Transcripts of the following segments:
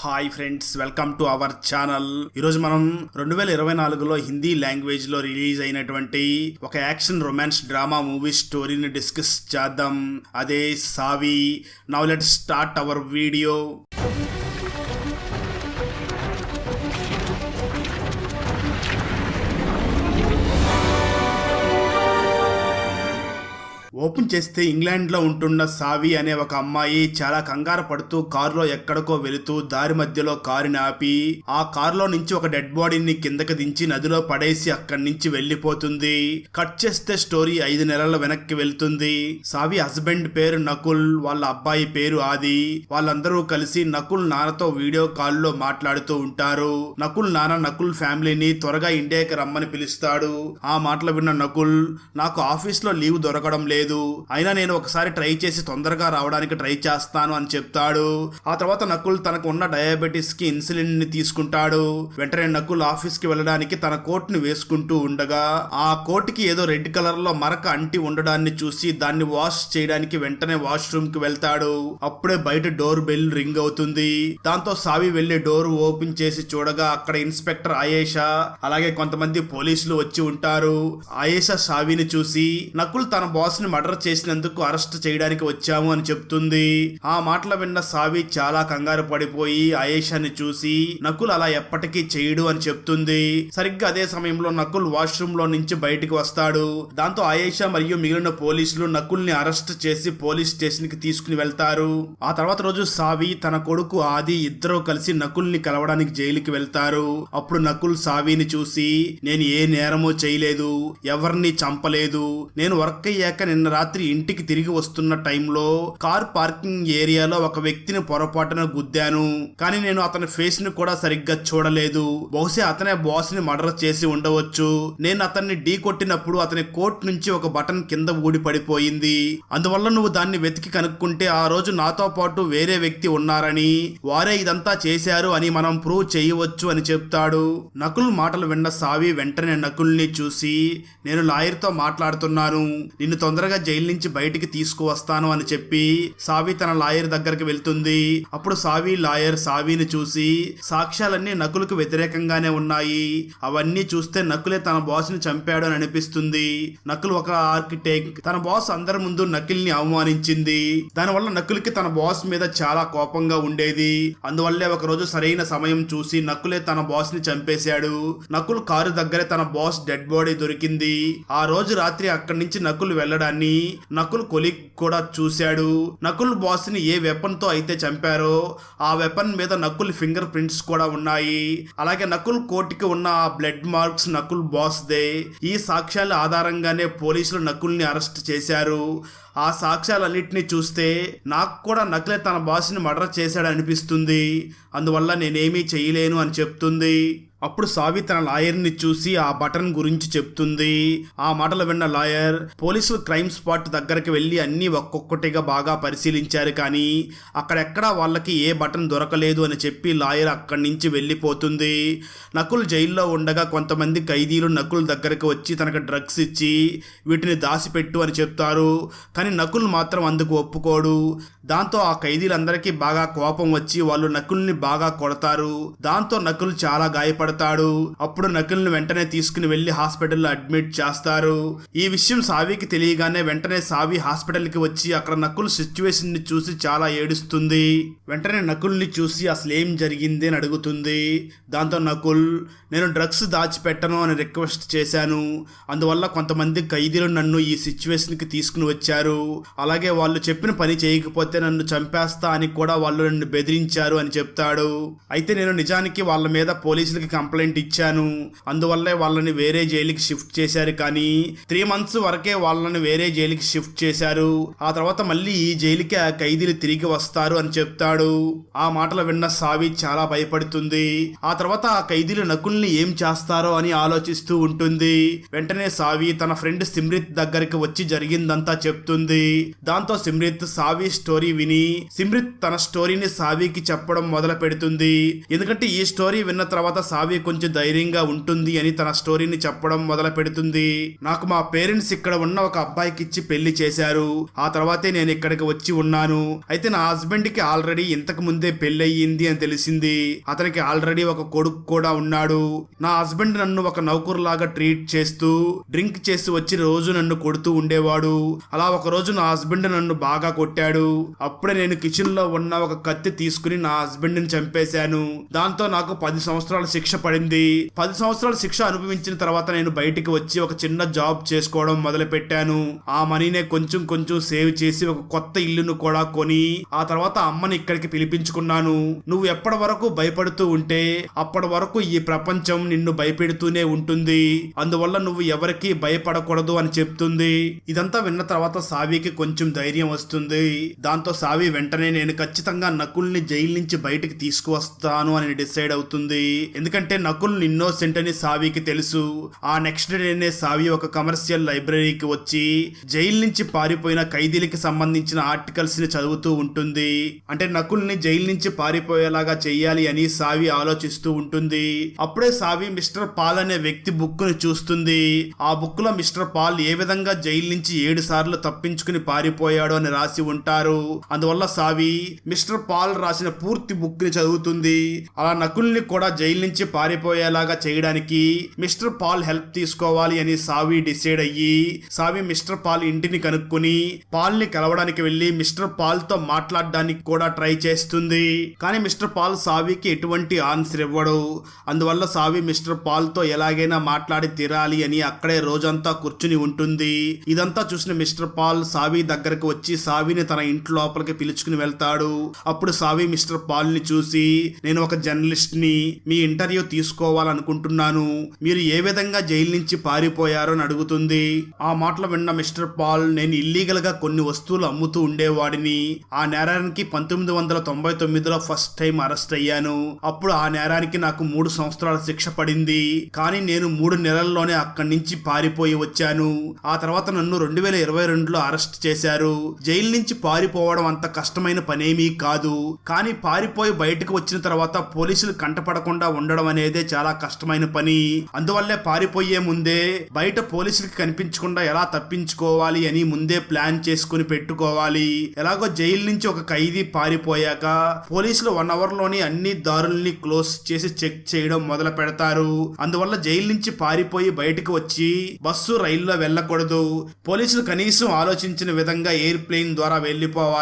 Hi friends welcome to our channel. ఈరోజు మనం రెండు వేల ఇరవై నాలుగులో హిందీ లాంగ్వేజ్లో రిలీజ్ అయినటువంటి ఒక యాక్షన్ రొమాన్స్ డ్రామా మూవీ స్టోరీని డిస్కస్ చేద్దాం. అదే Savi. Now let start our video. Open చేస్తే ఇంగ్లాండ్లో ఉంటున్న సావి అనే ఒక అమ్మాయి చాలా కంగారు పడుతూ కారులో ఎక్కడికో వెళుతూ దారి మధ్యలో కారుని ఆపి ఆ కారులో నుంచి ఒక డెడ్ బాడీని కిందకి దించి నదిలో పడేసి అక్కడి నుంచి వెళ్ళిపోతుంది. కట్ చేస్తే స్టోరీ ఐదు నెలల వెనక్కి వెళ్తుంది. సావి హస్బెండ్ పేరు నకుల్ వాళ్ళ అబ్బాయి పేరు ఆది. వాళ్ళందరూ కలిసి నకుల్ నాన్నతో వీడియో కాల్లో మాట్లాడుతూ ఉంటారు. నకుల్ నాన్న నకుల్ ఫ్యామిలీని త్వరగా ఇండియాకి రమ్మని పిలుస్తాడు. ఆ మాటలు విన్న నకుల్ నాకు ఆఫీస్లో లీవ్ దొరకడం లేదు. అయినా నేను ఒకసారి ట్రై చేసి తొందరగా రావడానికి ట్రై చేస్తాను అని చెప్తాడు. ఆ తర్వాత నకుల్ తనకు ఉన్న డయాబెటీస్కి ఇన్సులిన్ని తీసుకుంటాడు. వెంటనే నకుల్ ఆఫీస్కి వెళ్ళడానికి తన కోట్ని వేసుకుంటూ ఉండగా ఆ కోట్కి ఏదో రెడ్ కలర్లో మరక అంటి ఉండడాన్ని చూసి దాన్ని వాష్ చేయడానికి వెంటనే వాష్రూమ్కి వెళ్తాడు. అప్పుడే బయట డోర్ బెల్ రింగ్ అవుతుంది. దాంతో సావి వెళ్ళి డోర్ ఓపెన్ చేసి చూడగా అక్కడ ఇన్స్పెక్టర్ ఆయేషా అలాగే కొంతమంది పోలీసులు వచ్చి ఉంటారు. ఆయేషా సావిని చూసి నకుల్ తన బాస్ని మర్డర్ చేసినందుకు అరెస్ట్ చేయడానికి వచ్చాము అని చెప్తుంది. ఆ మాటలు విన్న సావి చాలా కంగారు పడిపోయి ఆయేషాని చూసి నకుల్ అలా ఎప్పటికీ చేయడు అని చెప్తుంది. సరిగ్గా అదే సమయంలో నకుల్ వాష్రూమ్లో నుంచి బయటికి వస్తాడు. దాంతో ఆయేషా మరియు మిగిలిన పోలీసులు నకుల్ని అరెస్ట్ చేసి పోలీస్ స్టేషన్కి తీసుకుని వెళ్తారు. ఆ తర్వాత రోజు సావి తన కొడుకు ఆది ఇద్దరూ కలిసి నకుల్ని కలవడానికి జైలుకి వెళ్తారు. అప్పుడు నకుల్ సావిని చూసి నేను ఏ నేరమో చేయలేదు. ఎవరిని చంపలేదు. నేను వర్క్ అయ్యాక నిన్న రాత్రి ఇంటికి తిరిగి వస్తున్న టైంలో కార్ పార్కింగ్ ఏరియాలో ఒక వ్యక్తిని పొరపాటున గుద్దాను. కానీ నేను అతని ఫేస్ని కూడా సరిగ్గా చూడలేదు. బహుశా అతనే బాస్ని మర్డర్ చేసి ఉండవచ్చు. నేను అతన్ని ఢీ కొట్టినప్పుడు అతని కోట్ నుంచి ఒక బటన్ కింద ఊడి పడిపోయింది. అందువల్ల నువ్వు దాన్ని వెతికి కనుక్కుంటే ఆ రోజు నాతో పాటు వేరే వ్యక్తి ఉన్నారని వారే ఇదంతా చేశారు అని మనం ప్రూవ్ చేయవచ్చు అని చెప్తాడు. నకుల్ మాటలు విన్న సావి వెంటనే నకుల్ని చూసి నేను లాయర్తో మాట్లాడుతున్నాను. నిన్ను తొందరగా జైలు నుంచి బయటికి తీసుకువస్తాను అని చెప్పి సావి తన లాయర్ దగ్గరికి వెళ్తుంది. అప్పుడు సావి లాయర్ సావిని చూసి సాక్ష్యాలన్నీ నకులకు వ్యతిరేకంగానే ఉన్నాయి. అవన్నీ చూస్తే నకులే తన బాస్ని చంపాడు అని అనిపిస్తుంది. నకుల్ ఒక ఆర్కిటెక్ట్ తన బాస్ అందరి ముందు నకిల్ని అవమానించింది. దానివల్ల నకుల్కి తన బాస్ మీద చాలా కోపంగా ఉండేది. అందువల్లే ఒక రోజు సరైన సమయం చూసి నకులే తన బాస్ని చంపేశాడు. నకుల్ కారు దగ్గరే తన బాస్ డెడ్ బాడీ దొరికింది. ఆ రోజు రాత్రి అక్కడి నుంచి నకులు వెళ్ళడానికి దాన్ని నకుల్ కొలిక్ కూడా చూశాడు. నకుల్ బాస్ని ఏ వెపన్తో అయితే చంపారో ఆ వెపన్ మీద నకుల్ ఫింగర్ ప్రింట్స్ కూడా ఉన్నాయి. అలాగే నకుల్ కోటికి ఉన్న ఆ blood marks Nakul boss they ఈ సాక్ష్యాల ఆధారంగానే పోలీసులు నకుల్ని అరెస్ట్ చేశారు. ఆ సాక్ష్యాలన్నింటినీ చూస్తే నాకు కూడా నకిలే తన బాస్ని మర్డర్ చేశాడు అనిపిస్తుంది అందువల్ల నేనేమీ చేయలేను అని చెప్తుంది. అప్పుడు సావి తన లాయర్ని చూసి ఆ బటన్ గురించి చెప్తుంది. ఆ మాటలు విన్న లాయర్ పోలీసులు క్రైమ్ స్పాట్ దగ్గరికి వెళ్ళి అన్నీ ఒక్కొక్కటిగా బాగా పరిశీలించారు కానీ అక్కడెక్కడా వాళ్ళకి ఏ బటన్ దొరకలేదు అని చెప్పి లాయర్ అక్కడి నుంచి వెళ్ళిపోతుంది. నకుల్ జైల్లో ఉండగా కొంతమంది ఖైదీలు నకుల్ దగ్గరికి వచ్చి తనకు డ్రగ్స్ ఇచ్చి వీటిని దాచిపెట్టు అని చెప్తారు. కానీ నకుల్ మాత్రం అందుకు ఒప్పుకోడు. దాంతో ఆ ఖైదీలందరికీ బాగా కోపం వచ్చి వాళ్ళు నకుల్ని బాగా కొడతారు. దాంతో నకుల్ చాలా గాయపడతాడు. అప్పుడు నకుల్ని వెంటనే తీసుకుని వెళ్ళి హాస్పిటల్లో అడ్మిట్ చేస్తారు. ఈ విషయం సావికి తెలియగానే వెంటనే సావి హాస్పిటల్కి వచ్చి అక్కడ నకుల్ సిచ్యువేషన్ని చూసి చాలా ఏడుస్తుంది. వెంటనే నకుల్ని చూసి అసలు ఏం జరిగింది అని అడుగుతుంది. దాంతో నకుల్ నేను డ్రగ్స్ దాచిపెట్టను అని రిక్వెస్ట్ చేశాను. అందువల్ల కొంతమంది ఖైదీలు నన్ను ఈ సిచ్యువేషన్కి తీసుకుని వచ్చారు. అలాగే వాళ్ళు చెప్పిన పని చేయకపోతే నన్ను చంపేస్తా అని కూడా వాళ్ళు నన్ను బెదిరించారు అని చెప్తాడు. అయితే నేను నిజానికి వాళ్ళ మీద పోలీసులకి కంప్లైంట్ ఇచ్చాను. అందువల్లే వాళ్ళని వేరే జైలుకి షిఫ్ట్ చేశారు కానీ త్రీ మంత్స్ వరకే వాళ్ళని వేరే జైలుకి షిఫ్ట్ చేశారు. ఆ తర్వాత మళ్ళీ ఈ జైలుకి ఆ ఖైదీలు తిరిగి వస్తారు అని చెప్తాడు. ఆ మాటలు విన్న సావి చాలా భయపడుతుంది. ఆ తర్వాత ఆ ఖైదీలు నకుల్ని ఏం చేస్తారో అని ఆలోచిస్తూ ఉంటుంది. వెంటనే సావి తన ఫ్రెండ్ సిమ్రిత్ దగ్గరికి వచ్చి జరిగిందంతా చెప్తుంది. దాంతో సిమ్రిత్ సావి స్టోరీ స్టోరీ విని సిమ్రిత్ తన స్టోరీని సావికి చెప్పడం మొదలు పెడుతుంది. ఎందుకంటే ఈ స్టోరీ విన్న తర్వాత సావి కొంచెం ధైర్యంగా ఉంటుంది అని తన స్టోరీని చెప్పడం మొదలు పెడుతుంది. నాకు మా పేరెంట్స్ ఇక్కడ ఉన్న ఒక అబ్బాయికి ఇచ్చి పెళ్ళి చేశారు. ఆ తర్వాతే నేను ఇక్కడికి వచ్చి ఉన్నాను. అయితే నా హస్బెండ్కి ఆల్రెడీ ఇంతకు ముందే పెళ్ళయింది అని తెలిసింది. అతనికి ఆల్రెడీ ఒక కొడుకు కూడా ఉన్నాడు. నా హస్బెండ్ నన్ను ఒక నౌకరులాగా ట్రీట్ చేస్తూ డ్రింక్ చేసి వచ్చి రోజు నన్ను కొడుతూ ఉండేవాడు. అలా ఒక రోజు నా హస్బెండ్ నన్ను బాగా కొట్టాడు. అప్పుడే నేను కిచెన్లో ఉన్న ఒక కత్తి తీసుకుని నా హస్బెండ్ని చంపేశాను. దాంతో నాకు పది సంవత్సరాల శిక్ష పడింది. పది సంవత్సరాల శిక్ష అనుభవించిన తర్వాత నేను బయటికి వచ్చి ఒక చిన్న జాబ్ చేసుకోవడం మొదలు పెట్టాను ఆ మనీనే కొంచెం కొంచెం సేవ్ చేసి ఒక కొత్త ఇల్లును కూడా కొని ఆ తర్వాత అమ్మని ఇక్కడికి పిలిపించుకున్నాను. నువ్వు ఎప్పటి వరకు భయపడుతూ ఉంటే అప్పటి వరకు ఈ ప్రపంచం నిన్ను భయపెడుతూనే ఉంటుంది. అందువల్ల నువ్వు ఎవరికీ భయపడకూడదు అని చెప్తుంది. ఇదంతా విన్న తర్వాత సావికి కొంచెం ధైర్యం వస్తుంది. దాంతో సావి వెంటనే నేను ఖచ్చితంగా నకుల్ని జైలు నుంచి బయటికి తీసుకువస్తాను అని డిసైడ్ అవుతుంది. ఎందుకంటే నకుల్ ఇన్నోసెంట్ అని సావికి తెలుసు. ఆ నెక్స్ట్ డేనే సావి ఒక కమర్షియల్ లైబ్రరీకి వచ్చి జైలు నుంచి పారిపోయిన ఖైదీలకి సంబంధించిన ఆర్టికల్స్ని చదువుతూ ఉంటుంది. అంటే నకుల్ని జైలు నుంచి పారిపోయేలాగా చెయ్యాలి అని సావి ఆలోచిస్తూ ఉంటుంది. అప్పుడే సావి మిస్టర్ పాల్ అనే వ్యక్తి బుక్ను చూస్తుంది. ఆ బుక్లో మిస్టర్ పాల్ ఏ విధంగా జైలు నుంచి ఏడు సార్లు తప్పించుకుని పారిపోయాడు అని రాసి ఉంటారు. అందువల్ల సావి మిస్టర్ పాల్ రాసిన పూర్తి బుక్ని చదువుతుంది. అలా నకుల్ని కూడా జైలు నుంచి పారిపోయేలాగా చేయడానికి మిస్టర్ పాల్ హెల్ప్ తీసుకోవాలి అని సావి డిసైడ్ అయ్యి సావి మిస్టర్ పాల్ ఇంటిని కనుక్కొని పాల్ని కలవడానికి వెళ్ళి మిస్టర్ పాల్తో మాట్లాడడానికి కూడా ట్రై చేస్తుంది. కానీ మిస్టర్ పాల్ సావికి ఎటువంటి ఆన్సర్ ఇవ్వడు. అందువల్ల సావి మిస్టర్ పాల్తో ఎలాగైనా మాట్లాడి తీరాలి అని అక్కడే రోజంతా కూర్చుని ఉంటుంది. ఇదంతా చూసిన మిస్టర్ పాల్ సావి దగ్గరకు వచ్చి సావిని తన ఇంట్లో లోపలికి పిలుచుకుని వెళ్తాడు. అప్పుడు సావి మిస్టర్ పాల్ని చూసి నేను ఒక జర్నలిస్ట్ని మీ ఇంటర్వ్యూ తీసుకోవాలనుకుంటున్నాను. మీరు ఏ విధంగా జైలు నుంచి పారిపోయారో అని అడుగుతుంది. ఆ మాటలు విన్న మిస్టర్ పాల్ నేను ఇల్లీగల్గా కొన్ని వస్తువులు అమ్ముతూ ఉండేవాడిని. ఆ నేరానికి పంతొమ్మిది వందల తొంభై తొమ్మిదిలో ఫస్ట్ టైం అరెస్ట్ అయ్యాను. అప్పుడు ఆ నేరానికి నాకు మూడు సంవత్సరాల శిక్ష పడింది. కానీ నేను మూడు నెలల్లోనే అక్కడి నుంచి పారిపోయి వచ్చాను. ఆ తర్వాత నన్ను రెండు వేల ఇరవై రెండులో అరెస్ట్ చేశారు. జైలు నుంచి పారిపోవడం అంత కష్టమైన పనేమీ కాదు. కానీ పారిపోయి బయటకు వచ్చిన తర్వాత పోలీసులు కంటపడకుండా ఉండడం అనేదే చాలా కష్టమైన పని. అందువల్లే పారిపోయే ముందే బయట పోలీసులకి కనిపించకుండా ఎలా తప్పించుకోవాలి అని ముందే ప్లాన్ చేసుకుని పెట్టుకోవాలి. ఎలాగో జైలు నుంచి ఒక ఖైదీ పారిపోయాక పోలీసులు వన్ అవర్లోని అన్ని దారుల్ని క్లోజ్ చేసి చెక్ చేయడం మొదలు పెడతారు. అందువల్ల జైలు నుంచి పారిపోయి బయటకు వచ్చి బస్సు రైల్లో వెళ్ళకూడదు. పోలీసులు కనీసం ఆలోచించిన విధంగా ఎయిర్ ప్లేన్ ద్వారా వెళ్ళిపోవాలి.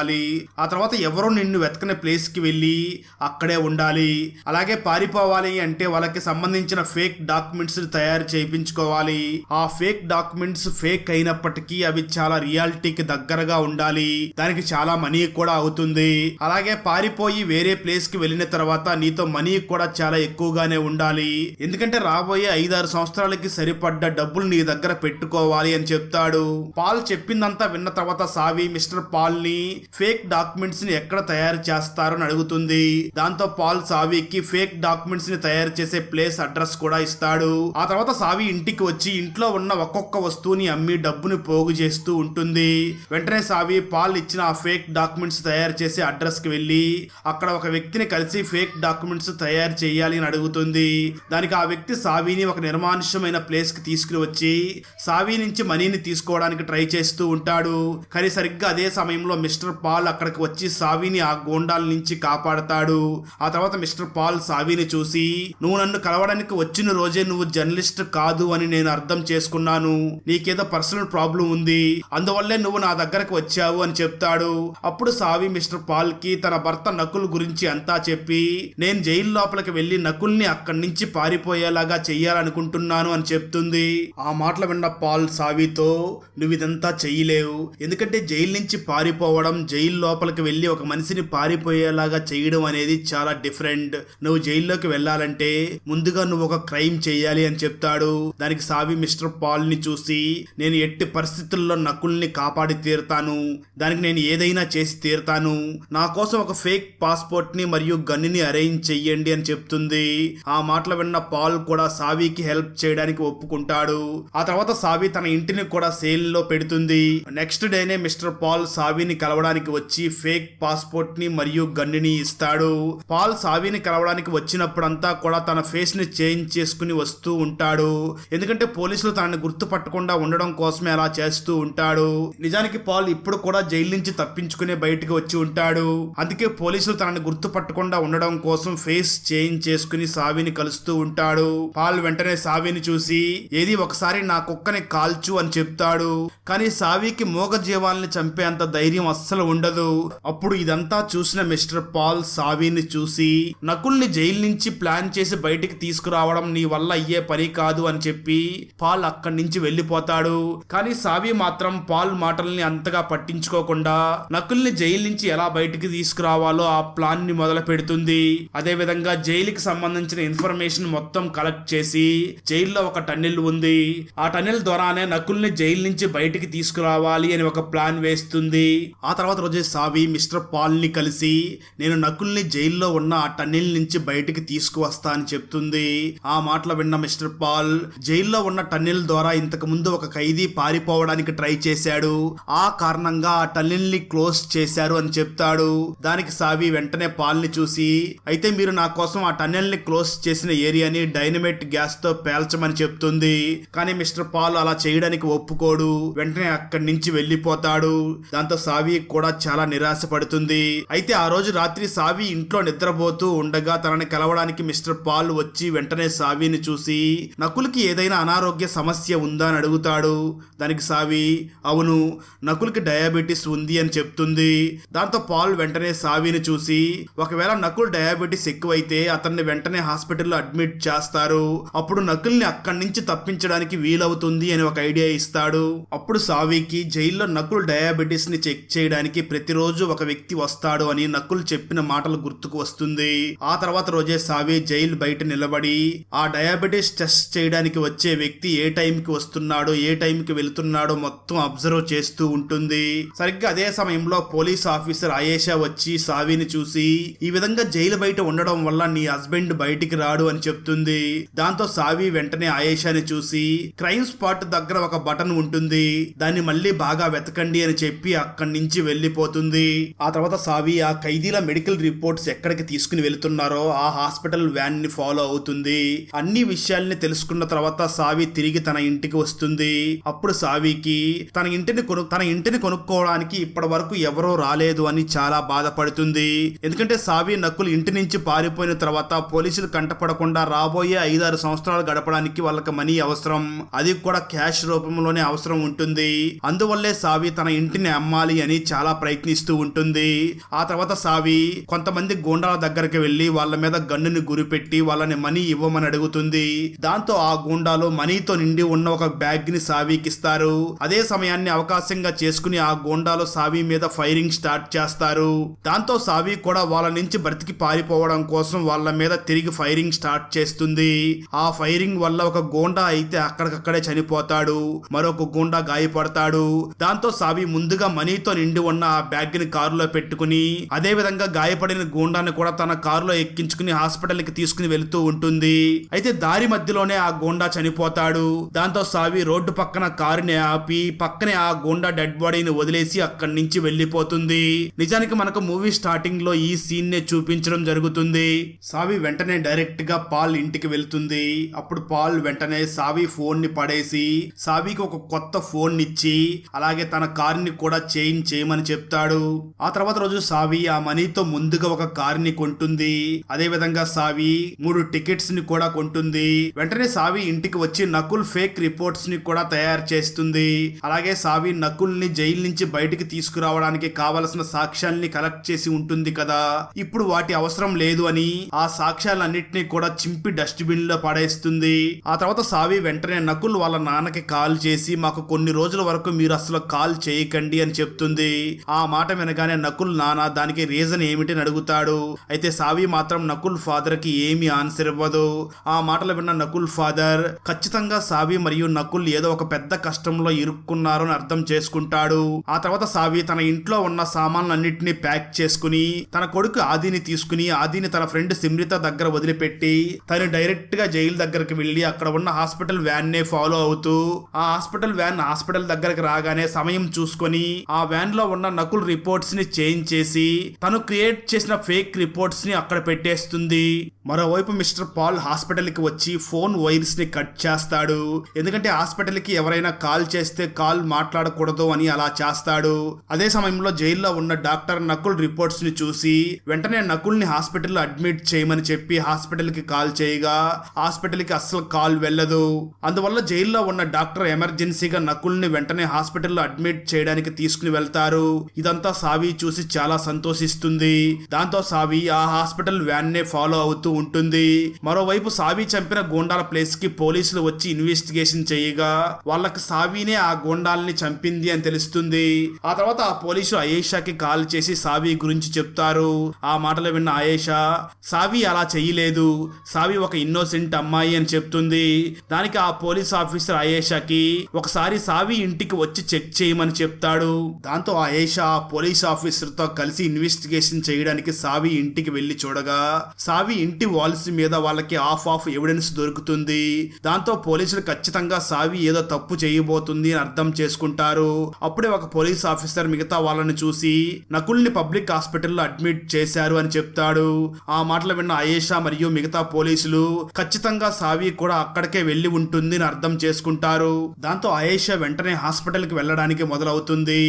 ఆ తర్వాత ఎవరో నిన్ను వెతకని ప్లేస్కి వెళ్ళి అక్కడే ఉండాలి. అలాగే పారిపోవాలి అంటే వాళ్ళకి సంబంధించిన ఫేక్ డాక్యుమెంట్స్ తయారు చేయించుకోవాలి. ఆ ఫేక్ డాక్యుమెంట్స్ ఫేక్ అయినప్పటికీ అవి చాలా రియాలిటీకి దగ్గరగా ఉండాలి. దానికి చాలా మనీ కూడా అవుతుంది. అలాగే పారిపోయి వేరే ప్లేస్కి వెళ్ళిన తర్వాత నీతో మనీ కూడా చాలా ఎక్కువగానే ఉండాలి. ఎందుకంటే రాబోయే ఐదారు సంవత్సరాలకి సరిపడ్డ డబ్బులు నీ దగ్గర పెట్టుకోవాలి అని చెప్తాడు. పాల్ చెప్పిందంతా విన్న తర్వాత సావి మిస్టర్ పాల్ని ఫేక్ డాక్యుమెంట్స్ని ఎక్కడ తయారు చేస్తారని అడుగుతుంది. దాంతో పాల్ సావికి ఫేక్ డాక్యుమెంట్స్ని తయారు చేసే ప్లేస్ అడ్రస్ కూడా ఇస్తాడు. ఆ తర్వాత సావి ఇంటికి వచ్చి ఇంట్లో ఉన్న ఒక్కొక్క వస్తువుని అమ్మి డబ్బుని పోగు చేస్తూ ఉంటుంది. వెంటనే సావి పాల్ ఇచ్చిన ఆ ఫేక్ డాక్యుమెంట్స్ తయారు చేసే అడ్రస్కి వెళ్ళి అక్కడ ఒక వ్యక్తిని కలిసి ఫేక్ డాక్యుమెంట్స్ తయారు చేయాలి అని అడుగుతుంది. దానికి ఆ వ్యక్తి సావిని ఒక నిర్మానుష్యమైన ప్లేస్కి తీసుకుని వచ్చి సావి నుంచి మనీని తీసుకోవడానికి ట్రై చేస్తూ ఉంటాడు. కానీ సరిగ్గా అదే సమయంలో మిస్టర్ పాల్ అక్కడికి వచ్చి సావిని ఆ గోండాల నుంచి కాపాడతాడు. ఆ తర్వాత మిస్టర్ పాల్ సావిని చూసి నువ్వు నన్ను కలవడానికి వచ్చిన రోజే నువ్వు జర్నలిస్ట్ కాదు అని నేను అర్థం చేసుకున్నాను. నీకేదో పర్సనల్ ప్రాబ్లం ఉంది. అందువల్లే నువ్వు నా దగ్గరకు వచ్చావు అని చెప్తాడు. అప్పుడు సావి మిస్టర్ పాల్కి తన భర్త నకుల్ గురించి అంతా చెప్పి నేను జైలు లోపలికి వెళ్ళి నకుల్ని అక్కడి నుంచి పారిపోయేలాగా చెయ్యాలనుకుంటున్నాను అని చెప్తుంది. ఆ మాటలు విన్న పాల్ సావితో నువ్వు ఇదంతా చెయ్యలేవు. ఎందుకంటే జైలు నుంచి పారిపోవడం జైలు లోపలికి వెళ్ళి ఒక మనిషిని పారిపోయేలాగా చేయడం అనేది చాలా డిఫరెంట్. నువ్వు జైల్లోకి వెళ్ళాలంటే ముందుగా నువ్వు ఒక క్రైమ్ చేయాలి అని చెప్తాడు. దానికి సావి మిస్టర్ పాల్ని చూసి నేను ఎట్టి పరిస్థితుల్లో నకుల్ని కాపాడి తీరుతాను. దానికి నేను ఏదైనా చేసి తీరుతాను. నా కోసం ఒక ఫేక్ పాస్పోర్ట్ని మరియు గన్నుని అరేంజ్ చెయ్యండి అని చెప్తుంది. ఆ మాటలు విన్న పాల్ కూడా సావికి హెల్ప్ చేయడానికి ఒప్పుకుంటాడు. ఆ తర్వాత సావి తన ఇంటిని కూడా సేల్లో పెడుతుంది. నెక్స్ట్ డేనే మిస్టర్ పాల్ సావిని కలవడం కలవడానికి వచ్చి ఫేక్ పాస్పోర్ట్ని మరియు గన్నిని ఇస్తాడు. పాల్ సావిని కలవడానికి వచ్చినప్పుడంతా కూడా తన ఫేస్ని చేంజ్ చేసుకుని వస్తూ ఉంటాడు. ఎందుకంటే పోలీసులు తనని గుర్తుపట్టకుండా ఉండడం కోసమే అలా చేస్తూ ఉంటాడు. నిజానికి పాల్ ఇప్పుడు కూడా జైలు నుంచి తప్పించుకునే బయటికి వచ్చి ఉంటాడు. అందుకే పోలీసులు తనని గుర్తుపట్టకుండా ఉండడం కోసం ఫేస్ చేంజ్ చేసుకుని సావిని కలుస్తూ ఉంటాడు. పాల్ వెంటనే సావిని చూసి ఏది ఒకసారి నా కుక్కని కాల్చు అని చెప్తాడు. కానీ సావికి మూగ జీవాల్ని చంపేంత ధైర్యం అస్సలు ఉండదు. అప్పుడు ఇదంతా చూసిన మిస్టర్ పాల్ సావిని చూసి నకుల్ని జైలు నుంచి ప్లాన్ చేసి బయటికి తీసుకురావడం నీ వల్ల అయ్యే పని కాదు అని చెప్పి పాల్ అక్కడి నుంచి వెళ్ళిపోతాడు. కానీ సావి మాత్రం పాల్ మాటల్ని అంతగా పట్టించుకోకుండా నకుల్ని జైలు నుంచి ఎలా బయటికి తీసుకురావాలో ఆ ప్లాన్ని మొదలు పెడుతుంది. అదే విధంగా జైలుకి సంబంధించిన ఇన్ఫర్మేషన్ మొత్తం కలెక్ట్ చేసి జైల్లో ఒక టన్నెల్ ఉంది. ఆ టన్నెల్ ద్వారానే నకుల్ని జైలు నుంచి బయటికి తీసుకురావాలి అని ఒక ప్లాన్ వేస్తుంది. ఆ తర్వాత రోజే సావి మిస్టర్ పాల్ని కలిసి నేను నకుల్ని జైల్లో ఉన్న ఆ టన్నెల్ నుంచి బయటికి తీసుకువస్తా అని చెప్తుంది. ఆ మాటలు విన్న మిస్టర్ పాల్ జైల్లో ఉన్న టన్నెల్ ద్వారా ఇంతకు ముందు ఒక ఖైదీ పారిపోవడానికి ట్రై చేశాడు. ఆ కారణంగా ఆ టన్నెల్ని క్లోజ్ చేశారు అని చెప్తాడు. దానికి సావి వెంటనే పాల్ని చూసి అయితే మీరు నా కోసం ఆ టన్నెల్ని క్లోజ్ చేసిన ఏరియాని డైనమైట్ గ్యాస్తో పేల్చమని చెప్తుంది. కానీ మిస్టర్ పాల్ అలా చేయడానికి ఒప్పుకోడు. వెంటనే అక్కడి నుంచి వెళ్ళిపోతాడు. దాంతో సావి కూడా చాలా నిరాశ పడుతుంది అయితే ఆ రోజు రాత్రి సావి ఇంట్లో నిద్రపోతూ ఉండగా తనని కలవడానికి మిస్టర్ పాల్ వచ్చి వెంటనే సావిని చూసి నకుల్కి ఏదైనా అనారోగ్య సమస్య ఉందా అని అడుగుతాడు. దానికి సావి అవును నకుల్కి డయాబెటీస్ ఉంది అని చెప్తుంది. దాంతో పాల్ వెంటనే సావిని చూసి ఒకవేళ నకుల్ డయాబెటీస్ ఎక్కువైతే అతన్ని వెంటనే హాస్పిటల్లో అడ్మిట్ చేస్తారు. అప్పుడు నకుల్ని అక్కడి నుంచి తప్పించడానికి వీలవుతుంది అని ఒక ఐడియా ఇస్తాడు. అప్పుడు సావికి జైల్లో నకుల్ డయాబెటీస్ని చెక్ చేయడానికి ప్రతిరోజు ఒక వ్యక్తి వస్తాడు అని నకుల్ చెప్పిన మాటలు గుర్తుకు వస్తుంది. ఆ తర్వాత రోజే సావి జైలు బయట నిలబడి ఆ డయాబెటీస్ టెస్ట్ చేయడానికి వచ్చే వ్యక్తి ఏ టైంకి వస్తున్నాడో ఏ టైంకి వెళ్తున్నాడో మొత్తం అబ్జర్వ్ చేస్తూ ఉంటుంది. సరిగ్గా అదే సమయంలో పోలీస్ ఆఫీసర్ ఆయేషా వచ్చి సావిని చూసి ఈ విధంగా జైలు బయట ఉండడం వల్ల నీ హస్బెండ్ బయటికి రాడు అని చెప్తుంది. దాంతో సావి వెంటనే ఆయేషాని చూసి క్రైమ్ స్పాట్ దగ్గర ఒక బటన్ ఉంటుంది. దాన్ని మళ్ళీ బాగా వెతకండి అని చెప్పి అక్కడి నుంచి వెళ్ళిపోతుంది ఆ తర్వాత సావి ఆ ఖైదీల మెడికల్ రిపోర్ట్స్ ఎక్కడికి తీసుకుని వెళ్తున్నారో ఆ హాస్పిటల్ వ్యాన్ని ఫాలో అవుతుంది. అన్ని విషయాల్ని తెలుసుకున్న తర్వాత సావి తిరిగి తన ఇంటికి వస్తుంది. అప్పుడు సావికి తన ఇంటిని కొను తన ఇంటిని కొనుక్కోవడానికి ఇప్పటి వరకు ఎవరూ రాలేదు అని చాలా బాధపడుతుంది. ఎందుకంటే సావి నక్కులు ఇంటి నుంచి పారిపోయిన తర్వాత పోలీసులు కంటపడకుండా రాబోయే ఐదారు సంవత్సరాలు గడపడానికి వాళ్ళకి మనీ అవసరం. అది కూడా క్యాష్ రూపంలోనే అవసరం ఉంటుంది. అందువల్లే సావి తన ఇంటిని అమ్మాలి అని చాలా ప్రయత్నిస్తూ ఉంటుంది. ఆ తర్వాత సావి కొంతమంది గూండాల దగ్గరికి వెళ్ళి వాళ్ళ మీద గన్నుని గురిపెట్టి వాళ్ళని మనీ ఇవ్వమని అడుగుతుంది. దాంతో ఆ గూండాలు మనీతో నిండి ఉన్న ఒక బ్యాగ్ని సావికిస్తారు అదే సమయాన్ని అవకాశంగా చేసుకుని ఆ గూండాలు సావి మీద ఫైరింగ్ స్టార్ట్ చేస్తారు. దాంతో సావి కూడా వాళ్ళ నుంచి బ్రతికి పారిపోవడం కోసం వాళ్ళ మీద తిరిగి ఫైరింగ్ స్టార్ట్ చేస్తుంది. ఆ ఫైరింగ్ వల్ల ఒక గూండా అయితే అక్కడికక్కడే చనిపోతాడు. మరొక గూండా గాయపడతాడు. దాంతో సావి ముందుగా మనీతో నిండి ఉన్న ఆ బ్యాగ్ని కారులో పెట్టుకుని అదే విధంగా గాయపడిన గూండాన్ని కూడా తన కారులో ఎక్కించుకుని హాస్పిటల్కి తీసుకుని వెళుతూ ఉంటుంది. అయితే దారి మధ్యలోనే ఆ గూండా చనిపోతాడు. దాంతో సావి రోడ్డు పక్కన కారుని ఆపి పక్కనే ఆ గూండా డెడ్ బాడీని వదిలేసి అక్కడి నుంచి వెళ్ళిపోతుంది. నిజానికి మనకు మూవీ స్టార్టింగ్లో ఈ సీన్ నే చూపించడం జరుగుతుంది. సావి వెంటనే డైరెక్ట్గా పాల్ ఇంటికి వెళ్తుంది. అప్పుడు పాల్ వెంటనే సావి ఫోన్ని పడేసి సావికి ఒక కొత్త ఫోన్ ఇచ్చి అలాగే తన కారుని కూడా చేంజ్ చేయమని చెప్తాడు. ఆ తర్వాత రోజు సావి ఆ మనీతో ముందుగా ఒక కారుని కొంటుంది. అదే విధంగా సావి మూడు టికెట్స్ని కూడా కొంటుంది. వెంటనే సావి ఇంటికి వచ్చి నకుల్ ఫేక్ రిపోర్ట్స్ని కూడా తయారు చేస్తుంది. అలాగే సావి నకుల్ని జైలు నుంచి బయటికి తీసుకురావడానికి కావలసిన సాక్ష్యాల్ని కలెక్ట్ చేసి ఉంటుంది కదా. ఇప్పుడు వాటి అవసరం లేదు అని ఆ సాక్ష్యాలన్నింటినీ కూడా చింపి డస్ట్బిన్లో పడేస్తుంది. ఆ తర్వాత సావి వెంటనే నకుల్ వాళ్ళ నాన్నకి కాల్ చేసి మాకు కొన్ని రోజుల వరకు మీరు అసలు కాల్ చేయకండి అని చెప్తుంది. ఆ మాట వినగానే నకుల్ నానా దానికి రీజన్ ఏమిటి? అని అడుగుతాడు. అయితే సావి మాత్రం నకుల్ ఫాదర్కి ఏమి ఆన్సర్ ఇవ్వదు. ఆ మాటలు విన్న నకుల్ ఫాదర్ ఖచ్చితంగా సావి మరియు నకుల్ ఏదో ఒక పెద్ద కష్టంలో ఇరుక్కున్నారు అని అర్థం చేసుకుంటాడు. ఆ తర్వాత సావి తన ఇంట్లో ఉన్న సామాన్లన్నింటినీ ప్యాక్ చేసుకుని తన కొడుకు ఆదిని తీసుకుని ఆదిని తన ఫ్రెండ్ సిమ్రిత దగ్గర వదిలిపెట్టి తను డైరెక్ట్గా జైలు దగ్గరికి వెళ్ళి అక్కడ ఉన్న హాస్పిటల్ వ్యాన్ నే ఫాలో అవుతూ ఆ హాస్పిటల్ వ్యాన్ హాస్పిటల్ హాస్పిటల్ దగ్గరకు రాగానే సమయం చూసుకొని ఆ వ్యాన్లో ఉన్న నకుల్ రిపోర్ట్స్ని చేంజ్ చేసి తను క్రియేట్ చేసిన ఫేక్ రిపోర్ట్స్ని అక్కడ పెట్టేస్తుంది. మరోవైపు మిస్టర్ పాల్ హాస్పిటల్కి వచ్చి ఫోన్ వైర్స్ని కట్ చేస్తాడు. ఎందుకంటే హాస్పిటల్కి ఎవరైనా కాల్ చేస్తే కాల్ మాట్లాడకూడదు అని అలా చేస్తాడు. అదే సమయంలో జైల్లో ఉన్న డాక్టర్ నకుల్ రిపోర్ట్స్ని చూసి వెంటనే నకుల్ని హాస్పిటల్ అడ్మిట్ చేయమని చెప్పి హాస్పిటల్కి కాల్ చేయగా హాస్పిటల్కి అస్సలు కాల్ వెళ్ళదు. అందువల్ల జైల్లో ఉన్న డాక్టర్ ఎమర్జెన్సీగా నకుల్ని వెంటనే హాస్పిటల్లో అడ్మిట్ చేయడానికి తీసుకుని వెళ్తారు. ఇదంతా సావి చూసి చాలా సంతోషిస్తుంది. దాంతో సావి ఆ హాస్పిటల్ వ్యాన్ నే ఫాలో అవుతూ ఉంటుంది. మరోవైపు సావి చంపిన గోండాల ప్లేస్కి పోలీసులు వచ్చి ఇన్వెస్టిగేషన్ చేయగా వాళ్ళకి సావినే ఆ గూండాల్ని చంపింది అని తెలుస్తుంది. ఆ తర్వాత ఆ పోలీసు అయేషాకి కాల్ చేసి సావి గురించి చెప్తారు. ఆ మాటలు విన్న ఆయేషా సావి అలా చేయలేదు. సావి ఒక ఇన్నోసెంట్ అమ్మాయి అని చెప్తుంది. దానికి ఆ పోలీస్ ఆఫీసర్ అయేషాకి ఒకసారి సావి ఇంటికి వచ్చి చెక్ చేయమని చెప్తాడు. దాంతో ఆయేషా పోలీస్ ఆఫీసర్తో కలిసి ఇన్వెస్టిగేషన్ చేయడానికి సావి ఇంటికి వెళ్ళి చూడగా సావి ఇంటి వాల్స్ మీద వాళ్ళకి ఆఫ్ ఆఫ్ ఎవిడెన్స్ దొరుకుతుంది. దాంతో పోలీసులు ఖచ్చితంగా సావి ఏదో తప్పు చేయబోతుంది అని అర్థం చేసుకుంటారు. అప్పుడే ఒక పోలీస్ ఆఫీసర్ మిగతా వాళ్ళని చూసి నకుల్ని పబ్లిక్ హాస్పిటల్లో అడ్మిట్ చేశారు అని చెప్తాడు. ఆ మాటలు విన్న ఆయేషా మరియు మిగతా పోలీసులు ఖచ్చితంగా సావి కూడా అక్కడికే వెళ్ళి ఉంటుంది అని అర్థం చేసుకుంటారు. దాంతో ఆయేషా వెంటనే హాస్పిటల్కి వెళ్ళడానికి మొదలవుతుంది.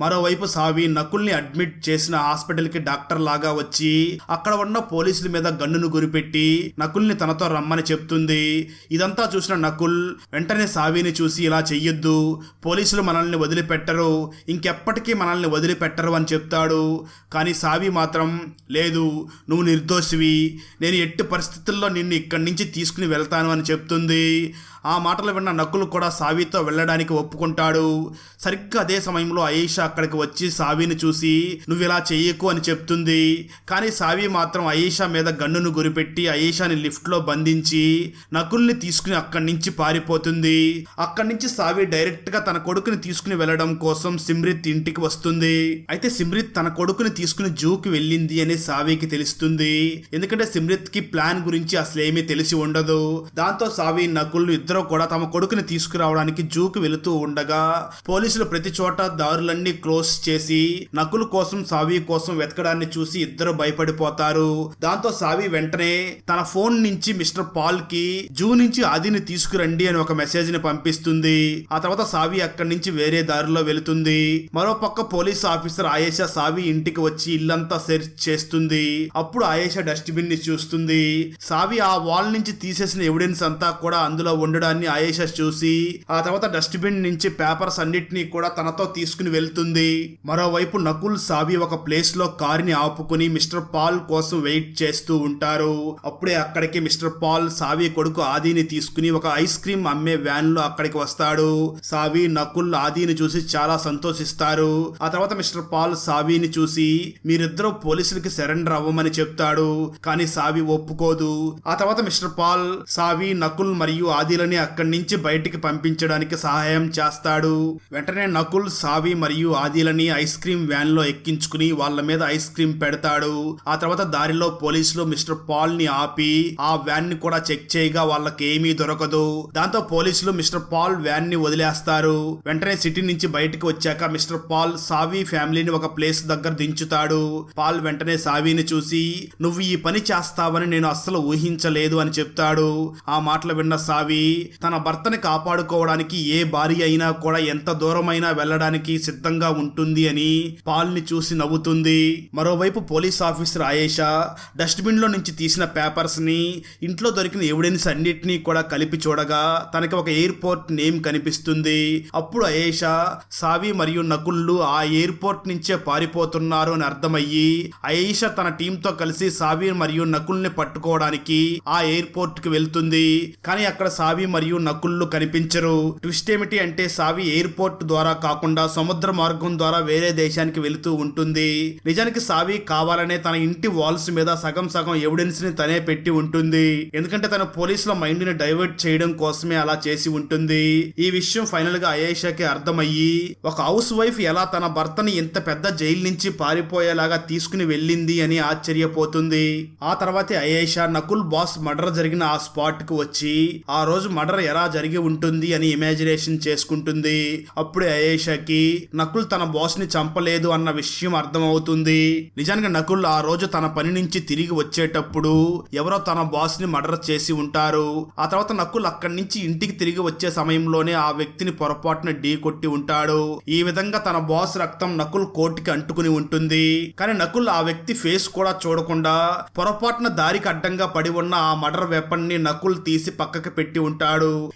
మరోవైపు సావి నకుల్ని అడ్మిట్ చేసిన హాస్పిటల్కి డాక్టర్ లాగా వచ్చి అక్కడ ఉన్న పోలీసుల మీద గన్నును గురిపెట్టి నకుల్ని తనతో రమ్మని చెప్తుంది. ఇదంతా చూసిన నకుల్ వెంటనే సావిని చూసి ఇలా చెయ్యొద్దు. పోలీసులు మనల్ని వదిలిపెట్టరు. ఇంకెప్పటికీ మనల్ని వదిలిపెట్టరు అని చెప్తాడు. కానీ సావి మాత్రం లేదు నువ్వు నిర్దోషివి. నేను ఎట్టి పరిస్థితుల్లో నిన్ను ఇక్కడి నుంచి తీసుకుని వెళ్తాను అని చెప్తుంది. ఆ మాటలు విన్న నకులు కూడా సావితో వెళ్ళడానికి ఒప్పుకుంటాడు. సరిగ్గా అదే సమయంలో అయేషా అక్కడికి వచ్చి సావిని చూసి నువ్వు ఇలా చెయ్యకు అని చెప్తుంది. కానీ సావి మాత్రం అయేషా మీద గన్నును గురిపెట్టి అయేషాని లిఫ్ట్లో బంధించి నకుల్ని తీసుకుని అక్కడి నుంచి పారిపోతుంది. అక్కడి నుంచి సావి డైరెక్ట్గా తన కొడుకుని తీసుకుని వెళ్ళడం కోసం సిమ్రిత్ ఇంటికి వస్తుంది. అయితే సిమ్రిత్ తన కొడుకుని తీసుకుని జూకి వెళ్ళింది అని సావికి తెలుస్తుంది. ఎందుకంటే సిమ్రిత్కి ప్లాన్ గురించి అసలు ఏమీ తెలిసి ఉండదు. దాంతో సావి నకుల్ను ఇద్దరు కూడా తమ కొడుకుని తీసుకురావడానికి జూకు వెళుతూ ఉండగా పోలీసులు ప్రతి చోట దారులన్నీ క్లోజ్ చేసి నకులు కోసం సావి కోసం వెతకడాన్ని చూసి ఇద్దరు భయపడిపోతారు. దాంతో సావి వెంటనే తన ఫోన్ నుంచి మిస్టర్ పాల్కి జూ నుంచి ఆదిని తీసుకురండి అని ఒక మెసేజ్ని పంపిస్తుంది. ఆ తర్వాత సావి అక్కడి నుంచి వేరే దారిలో వెళుతుంది. మరో పక్క పోలీస్ ఆఫీసర్ ఆయేషా సావి ఇంటికి వచ్చి ఇల్లంతా సెర్చ్ చేస్తుంది. అప్పుడు ఆయేషా డస్ట్బిన్ని చూస్తుంది. సావి ఆ వాల్ నుంచి తీసేసిన ఎవిడెన్స్ అంతా కూడా అందులో ఉండడం ఉండడాన్ని ఆయేషా చూసి ఆ తర్వాత డస్ట్బిన్ నుంచి పేపర్స్ అన్నిటినీ కూడా తనతో తీసుకుని వెళ్తుంది. మరోవైపు నకుల్ సావి ఒక ప్లేస్లో కారుని ఆపుకుని మిస్టర్ పాల్ కోసం వెయిట్ చేస్తూ ఉంటారు. అప్పుడే అక్కడికి మిస్టర్ పాల్ సావి కొడుకు ఆదిని తీసుకుని ఒక ఐస్ క్రీమ్ అమ్మే వ్యాన్లో అక్కడికి వస్తాడు. సావి నకుల్ ఆదిని చూసి చాలా సంతోషిస్తారు. ఆ తర్వాత మిస్టర్ పాల్ సావిని చూసి మీరిద్దరూ పోలీసులకి సరెండర్ అవ్వమని చెప్తాడు. కానీ సావి ఒప్పుకోదు. ఆ తర్వాత మిస్టర్ పాల్ సావి నకుల్ మరియు ఆదిలని అక్కడి నుంచి బయటికి పంపించడానికి సహాయం చేస్తాడు. వెంటనే నకుల్ సావి మరియు ఆదిలని ఐస్ క్రీమ్ వ్యాన్లో ఎక్కించుకుని వాళ్ళ మీద ఐస్ క్రీమ్ పెడతాడు. ఆ తర్వాత దారిలో పోలీసులు మిస్టర్ పాల్ని ఆపి ఆ వ్యాన్ని కూడా చెక్ చేయగా వాళ్ళకి ఏమీ దొరకదు. దాంతో పోలీసులు మిస్టర్ పాల్ వ్యాన్ని వదిలేస్తారు. వెంటనే సిటీ నుంచి బయటకు వచ్చాక మిస్టర్ పాల్ సావి ఫ్యామిలీని ఒక ప్లేస్ దగ్గర దించుతాడు. పాల్ వెంటనే సావిని చూసి నువ్వు ఈ పని చేస్తావని నేను అస్సలు ఊహించలేదు అని చెప్తాడు. ఆ మాటలు విన్న సావి తన భర్తని కాపాడుకోవడానికి ఏ భార్య అయినా కూడా ఎంత దూరమైనా వెళ్ళడానికి సిద్ధంగా ఉంటుంది అని పాల్ని చూసి నవ్వుతుంది. మరోవైపు పోలీస్ ఆఫీసర్ ఆయేషా డస్ట్బిన్లో నుంచి తీసిన పేపర్స్ని ఇంట్లో దొరికిన ఎవిడెన్స్ అన్నిటినీ కూడా కలిపి చూడగా తనకి ఒక ఎయిర్పోర్ట్ నేమ్ కనిపిస్తుంది. అప్పుడు అయేషా సావి మరియు నకుళ్ళు ఆ ఎయిర్పోర్ట్ నుంచే పారిపోతున్నారు అని అర్థమయ్యి అయేషా తన టీంతో కలిసి సావి మరియు నకుల్ని పట్టుకోవడానికి ఆ ఎయిర్పోర్ట్కి వెళ్తుంది. కానీ అక్కడ సావి మరియు నకుల్లు కనిపించరు. ట్విస్ట్ ఏమిటి అంటే సావి ఎయిర్పోర్ట్ ద్వారా కాకుండా సముద్ర మార్గం ద్వారా వేరే దేశానికి వెళుతూ ఉంటుంది. నిజానికి సావి కావాలనే తన ఇంటి వాల్స్ మీద సగం సగం ఎవిడెన్స్ని తనే పెట్టి ఉంటుంది. ఎందుకంటే తన పోలీసుల మైండ్ని డైవర్ట్ చేయడం కోసమే అలా చేసి ఉంటుంది. ఈ విషయం ఫైనల్గా అయేషాకి అర్థమయ్యి ఒక హౌస్ వైఫ్ ఎలా తన భర్తని ఇంత పెద్ద జైలు నుంచి పారిపోయేలాగా తీసుకుని వెళ్ళింది అని ఆశ్చర్యపోతుంది. ఆ తర్వాతే అయేషా నకుల్ బాస్ మర్డర్ జరిగిన ఆ స్పాట్కు వచ్చి ఆ రోజు మర్డర్ ఎలా జరిగి ఉంటుంది అని ఇమాజినేషన్ చేసుకుంటుంది. అప్పుడు అయేషాకి నకుల్ తన బాస్ని చంపలేదు అన్న విషయం అర్థమవుతుంది. నిజానికి నకుల్ ఆ రోజు తన పని నుంచి తిరిగి వచ్చేటప్పుడు ఎవరో తన బాస్ని మర్డర్ చేసి ఉంటారు. ఆ తర్వాత నకుల్ అక్కడి నుంచి ఇంటికి తిరిగి వచ్చే సమయంలోనే ఆ వ్యక్తిని పొరపాటున ఢీ కొట్టి ఉంటాడు. ఈ విధంగా తన బాస్ రక్తం నకుల్ కోర్టుకి అంటుకుని ఉంటుంది. కానీ నకుల్ ఆ వ్యక్తి ఫేస్ కూడా చూడకుండా పొరపాటున దారికి అడ్డంగా పడి ఉన్న ఆ మర్డర్ వెపన్ని నకుల్ తీసి పక్కకి పెట్టి ఉంటాడు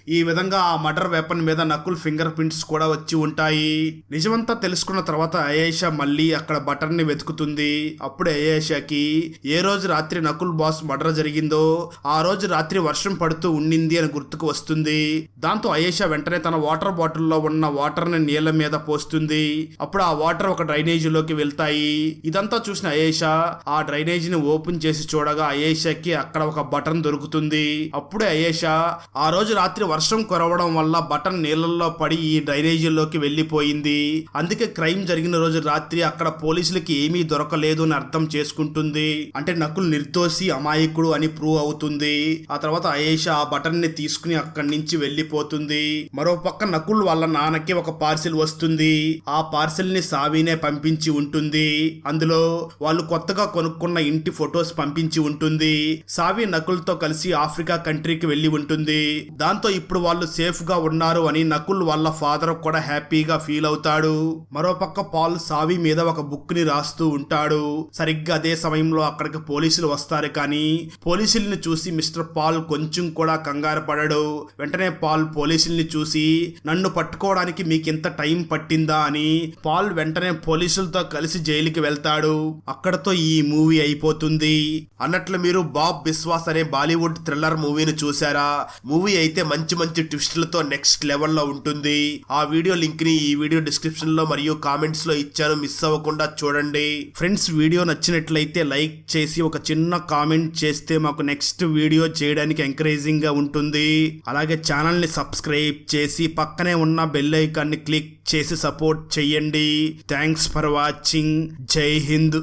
ఈ విధంగా ఆ మర్డర్ వెపన్ మీద నకుల్ ఫింగర్ ప్రింట్స్ కూడా వచ్చి ఉంటాయి. నిజమంతా తెలుసుకున్న తర్వాత అయేషా మళ్ళీ అక్కడ బటన్ని వెతుకుతుంది. అప్పుడే అయేషాకి ఏ రోజు రాత్రి నకుల్ బాస్ మర్డర్ జరిగిందో ఆ రోజు రాత్రి వర్షం పడుతూ ఉండింది అని గుర్తుకు వస్తుంది. దాంతో అయేషా వెంటనే తన వాటర్ బాటిల్లో ఉన్న వాటర్ని నీళ్ళ మీద పోస్తుంది. అప్పుడు ఆ వాటర్ ఒక డ్రైనేజీలోకి వెళ్తాయి. ఇదంతా చూసిన అయేషా ఆ డ్రైనేజీని ఓపెన్ చేసి చూడగా అయేషాకి అక్కడ ఒక బటన్ దొరుకుతుంది. అప్పుడే అయేషా ఆ రోజు రాత్రి వర్షం కురవడం వల్ల బటన్ నీళ్ళల్లో పడి ఈ డ్రైనేజీలోకి వెళ్ళిపోయింది. అందుకే క్రైమ్ జరిగిన రోజు రాత్రి అక్కడ పోలీసులకి ఏమీ దొరకలేదు అని అర్థం చేసుకుంటుంది. అంటే నకుల్ నిర్దోషి అమాయకుడు అని ప్రూవ్ అవుతుంది. ఆ తర్వాత అయేష ఆ బటన్ని తీసుకుని అక్కడి నుంచి వెళ్ళిపోతుంది. మరో పక్క నకుల్ వాళ్ళ నాన్నకి ఒక పార్సిల్ వస్తుంది. ఆ పార్సిల్ని సావినే పంపించి ఉంటుంది. అందులో వాళ్ళు కొత్తగా కొనుక్కున్న ఇంటి ఫొటోస్ పంపించి ఉంటుంది. సావి నకుల్తో కలిసి ఆఫ్రికా కంట్రీకి వెళ్ళి ఉంటుంది. దాంతో ఇప్పుడు వాళ్ళు సేఫ్గా ఉన్నారు అని నకుల్ వాళ్ళ ఫాదర్ కూడా హ్యాపీగా ఫీల్ అవుతాడు. మరోపక్క పాల్ సావి మీద ఒక బుక్ని రాస్తూ ఉంటాడు. సరిగ్గా అదే సమయంలో అక్కడికి పోలీసులు వస్తారు కానీ పోలీసుల్ని చూసి మిస్టర్ పాల్ కొంచెం కూడా కంగారు పడడు. వెంటనే పాల్ పోలీసుల్ని చూసి నన్ను పట్టుకోవడానికి మీకింత టైం పట్టిందా? అని పాల్ వెంటనే పోలీసులతో కలిసి జైలుకి వెళ్తాడు. అక్కడతో ఈ మూవీ అయిపోతుంది. అన్నట్లు మీరు బాబ్ బిస్వాస్ అనే బాలీవుడ్ థ్రిల్లర్ మూవీని చూసారా మూవీ అయితే మంచి మంచి ట్విస్టులతో నెక్స్ట్ లెవెల్లో ఉంటుంది. ఆ వీడియో లింక్ని ఈ వీడియో డిస్క్రిప్షన్లో మరియు కామెంట్స్లో ఇచ్చాను. మిస్ అవ్వకుండా చూడండి. ఫ్రెండ్స్ వీడియో నచ్చినట్లయితే లైక్ చేసి ఒక చిన్న కామెంట్ చేస్తే మాకు నెక్స్ట్ వీడియో చేయడానికి ఎంకరేజింగ్గా ఉంటుంది. అలాగే ఛానల్ని సబ్స్క్రైబ్ చేసి పక్కనే ఉన్న బెల్ ఐకాన్ని క్లిక్ చేసి సపోర్ట్ చేయండి. థ్యాంక్స్ ఫర్ వాచింగ్ జై హింద్